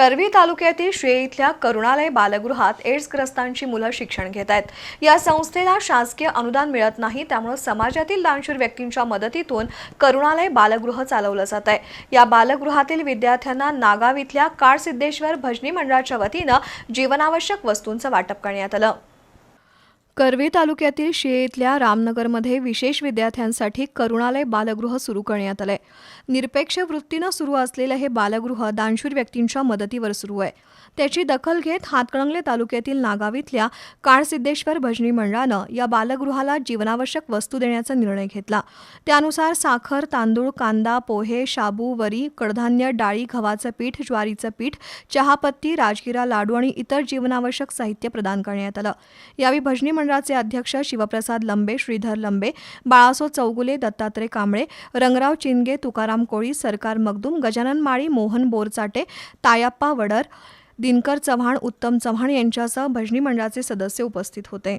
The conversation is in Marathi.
करवी तालुक्यातील श्रे इथल्या करुणालय बालगृहात एड्सग्रस्तांची मुलं शिक्षण घेत आहेत. या संस्थेला शासकीय अनुदान मिळत नाही त्यामुळे समाजातील दानशूर व्यक्तींच्या मदतीतून करुणालय बालगृह चालवलं जात आहे. या बालगृहातील विद्यार्थ्यांना नागाव इथल्या काळसिद्धेश्वर भजनी मंडळाच्या वतीनं जीवनावश्यक वस्तूंचं वाटप करण्यात आलं. कर्वे तालुक्यातील शिये इथल्या रामनगरमध्ये विशेष विद्यार्थ्यांसाठी करुणालय बालगृह सुरू करण्यात आलंय. निरपेक्ष वृत्तीनं सुरू असलेलं हे बालगृह दानशूर व्यक्तींच्या मदतीवर सुरू आहे. त्याची दखल घेत हातकणंगले तालुक्यातील नागाव इथल्या काळसिद्धेश्वर भजनी मंडळानं या बालगृहाला जीवनावश्यक वस्तू देण्याचा निर्णय घेतला. त्यानुसार साखर तांदूळ कांदा पोहे शाबू वरी कडधान्य डाळी गव्हाचं पीठ ज्वारीचं पीठ चहापत्ती राजगिरा लाडू आणि इतर जीवनावश्यक साहित्य प्रदान करण्यात आलं. यावेळी भजनी मंडळाचे अध्यक्ष शिवप्रसाद लंबे श्रीधर लंबे बाळासो चौगुले दत्तात्रय कांबळे रंगराव चिनगे तुकाराम कोळी सरकार मगदूम गजानन माळी मोहन बोरचाटे तायाप्पा वडर दिनकर चव्हाण उत्तम चव्हाण यांच्यासह भजनी मंडळाचे सदस्य उपस्थित होते.